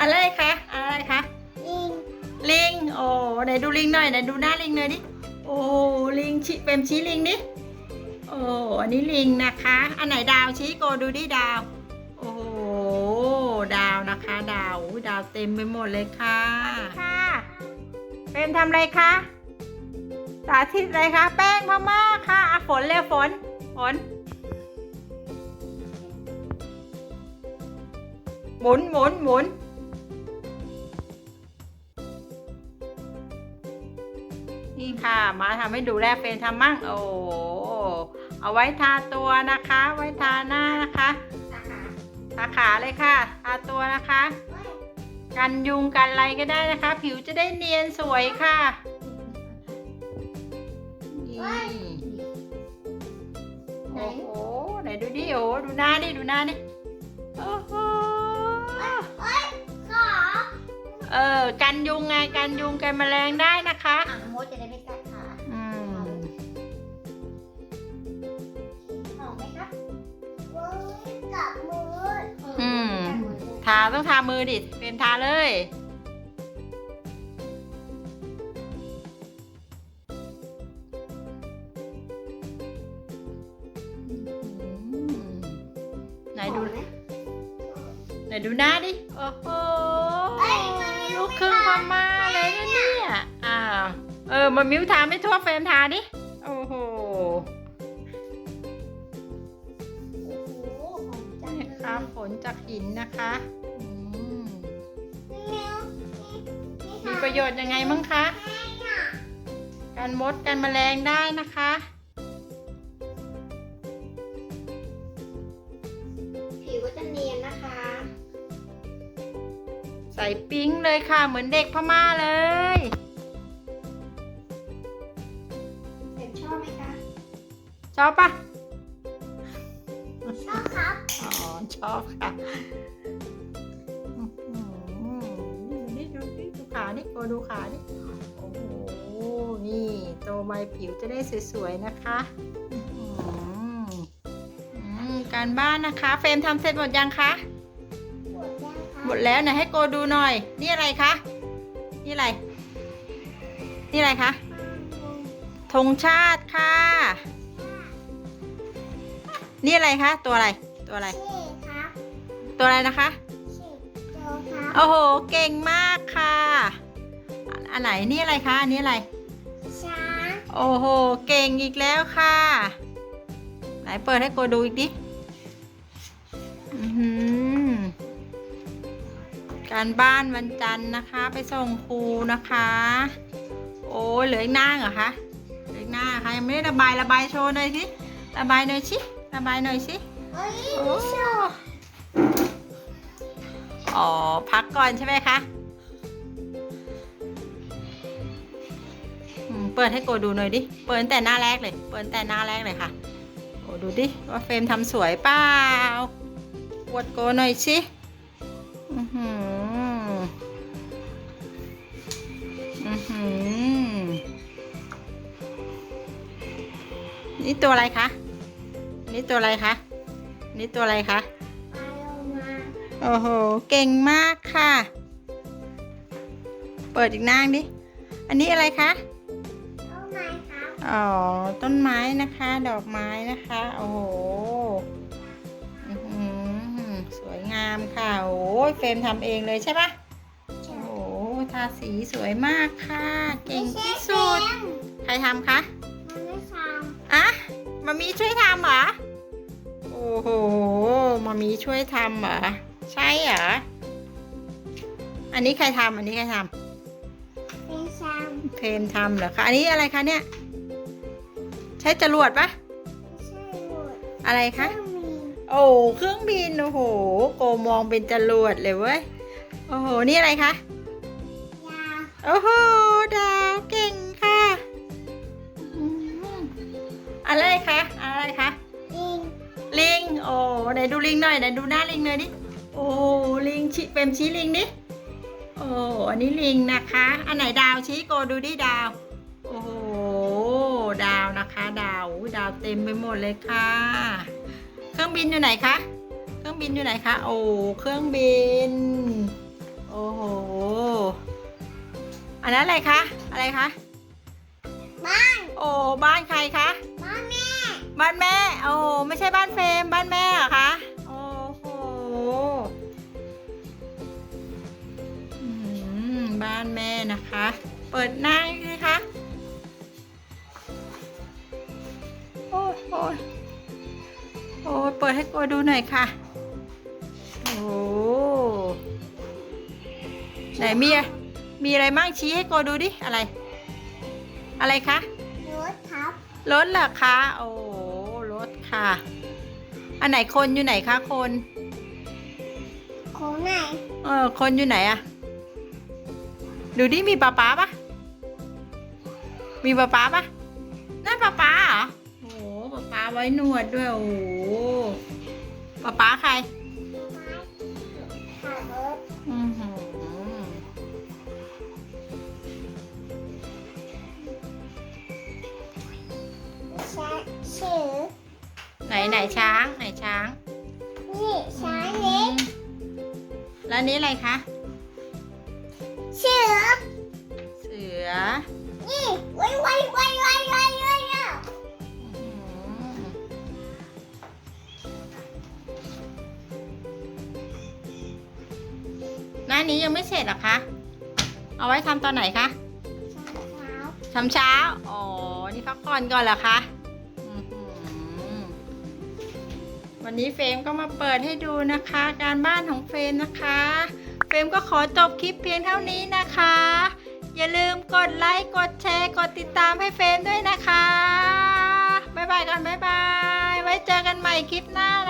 อะไรคะอะไรคะลิงลิงโอ้ไหนดูลิงหน่อยไหนดูหน้าลิงหน่อยดิโอ้ลิงชิเป็นชี้ลิงดิโอ้อันนี้ลิงนะคะ อันไหนดาวชี้โกดูดิดาว โอ้โหดาวนะคะดาวอุ๊ยดาวเต็มไปหมดเลยค่ะค่ะเป็นทำอะไรคะสาธิตอะไรคะแป้งพม่าค่ะอะฝนเร็วฝนฝนหมุนหมุนหมุน มาทำให้ดูแลเป็นทำมั่ง โอ้เอาไว้ทาตัวนะคะ ไว้ทาหน้านะคะ ทาขาเลยค่ะ ทาตัวนะคะ กันยุงกันอะไรก็ได้นะคะ ผิวจะได้เนียนสวยค่ะโอ้โห ไหนดูดิ โอ้ดูหน้าดิ ดูหน้าดิ โอ้โหเออเออกันยุงไง กันยุงกันแมลงได้นะคะอ่างมดจะได้ไม่าต้องทามือดิ เป็นทาเลย ไหนดูไหนดูหน้าดิ โอ้โหลูกครึ่งพม่าเลยนะเนี่ยอ้าวเออมามิวทาไม่ทั่วเฟรมทาดิ โอ้โหโอ้โหหอมจังนี่เลยครับฝนจากหินนะคะ ประโยชน์ยังไงมั้งคะ การมดกันแมลงได้นะคะ ผิวก็จะเนียนนะคะ ใส่ปิ๊งเลยค่ะ เหมือนเด็กพม่าเลยเห็นชอบไหมคะ ชอบปะชอบครับ อ๋อ ชอบค่ะ ดูขานี่โกดูขานี่โอ้โห นี่โตใบผิวจะได้สวยๆนะคะอื้อหืออืมการบ้านนะคะ เฟรมทำเสร็จหมดยังคะหมดยังคะหมดแล้วไหนให้โกดูหน่อย นี่อะไรคะ นี่อะไร นี่อะไรคะธงชาติค่ะ นี่อะไรคะ ตัวอะไร ตัวอะไรชี่ครับตัวอะไรนะคะชี่โจครับโอ้โห เก่งมากค่ะ อันอันไหนนี่อะไรคะอันนี้อะไร ช้างโอ้โห เก่งอีกแล้วค่ะ ไหนเปิดให้โกดูอีกดิอือหือการบ้านวันจันทร์นะคะ ไปส่งครูนะคะ โอ้ยเหลืออีกหน้าเหรอคะเหลืออีกหน้าค่ะยังไม่ได้ระบายระบายโชว์หน่อยสิระบายหน่อยสิระบายหน่อยสิเอ้ยโอ้อ๋อพักก่อนใช่ไหมคะ เปิดให้โกดูหน่อยดิ เปิดแต่หน้าแรกเลย เปิดแต่หน้าแรกเลยค่ะ โอ้ดูดิว่าเฟรมทำสวยเปล่าอวดโกหน่อยสิอือหืออือหือนี่ตัวอะไรคะ นี่ตัวอะไรคะ นี่ตัวอะไรคะปลาโลมาโอ้โห เก่งมากค่ะ เปิดอีกนางดิ อันนี้อะไรคะ อ๋อ ต้นไม้นะคะ ดอกไม้นะคะ โอ้โหอื้อหือสวยงามค่ะ โอ้ยเฟรมทำเองเลยใช่ปะโอ้โหทาสีสวยมากค่ะ เก่งที่สุด ใครทำคะมันไม่ทอะมามีช่วยทำเหรอ โอ้โหมามีช่วยทำเหรอ ใช่เหรอ อันนี้ใครทำอันนี้ใครทำเป็นชามำเพมทำเหรอคะ อันนี้อะไรคะเนี่ย ใช้จรวดปะไม่ใช่หมดอะไรเครื่คะองมีโอ้เครื่องบินโอ้โห โกมองเป็นจรวดเลยเว้ย โอ้โห นี่อะไรคะ ยาโอ้โห ดาวเก่งค่ะ อืมอะไรคะ อะไรคะ ลิงลิง โอ้ไหนดูลิงหน่อยไหนดูหน้าลิงหน่อยดิ โอ้ลิงชี้เป็นชี้ลิงดิ โอ้อันนี้ลิงนะคะ อันไหนดาวชี้โกดูดิดาว ดาวอุ๊ยดาวเต็มไปหมดเลยค่ะ เครื่องบินอยู่ไหนคะ เครื่องบินอยู่ไหนคะ โอ้ เครื่องบิน โอ้นนั้นอะไรคะ อะไรคะ บ้าน โอ้ บ้านใครคะ บ้านแม่ บ้านแม่ โอ้ ไม่ใช่บ้านเฟรมบ้านแม่เหรอคะ โอ้โหอืมบ้านแม่นะคะ เปิดหน้าเลยคะ ยโอ้ยโอ้ยเปิดให้โกดูหน่อยค่ะ โอ้ไหนมีอะมีอะไรบ้างชี้ให้โกดูดิ อะไร อะไรคะ รถทับรถเหรอคะ โอ้รถค่ะ อันไหนคนอยู่ไหนคะคนโค้งไหนเออ คนอยู่ไหนอะดูดิมีป๊าป๊าปะมีป๊าป๊าปะนั่นป๊าป๊าเหรอโอ้ ป๊าป๊าไว้หนวดด้วยโอ้ป๊าป๊าใครขับรถอือหือช้างชื่อไหนไหนช้างไหนช้างนี่ช้างเล็กแล้วอันนี้อะไรคะ เสือเสือนี่ไว้ไว้ไว้ไว้ไว้ หน้านี้ยังไม่เสร็จหรอคะ เอาไว้ทำตอนไหนคะช้าเท้าทำเช้า อ๋อ นี่พักผ่อนก่อนเหรอคะวันนี้เฟรมก็มาเปิดให้ดูนะคะ การบ้านของเฟรมนะคะ เฟรมก็ขอจบคลิปเพียงเท่านี้นะคะ อย่าลืมกดไลค์ กดแชร์ กดติดตามให้เฟรมด้วยนะคะ บ๊ายบายก่อนบ๊ายบาย ไว้เจอกันใหม่คลิปหน้านะ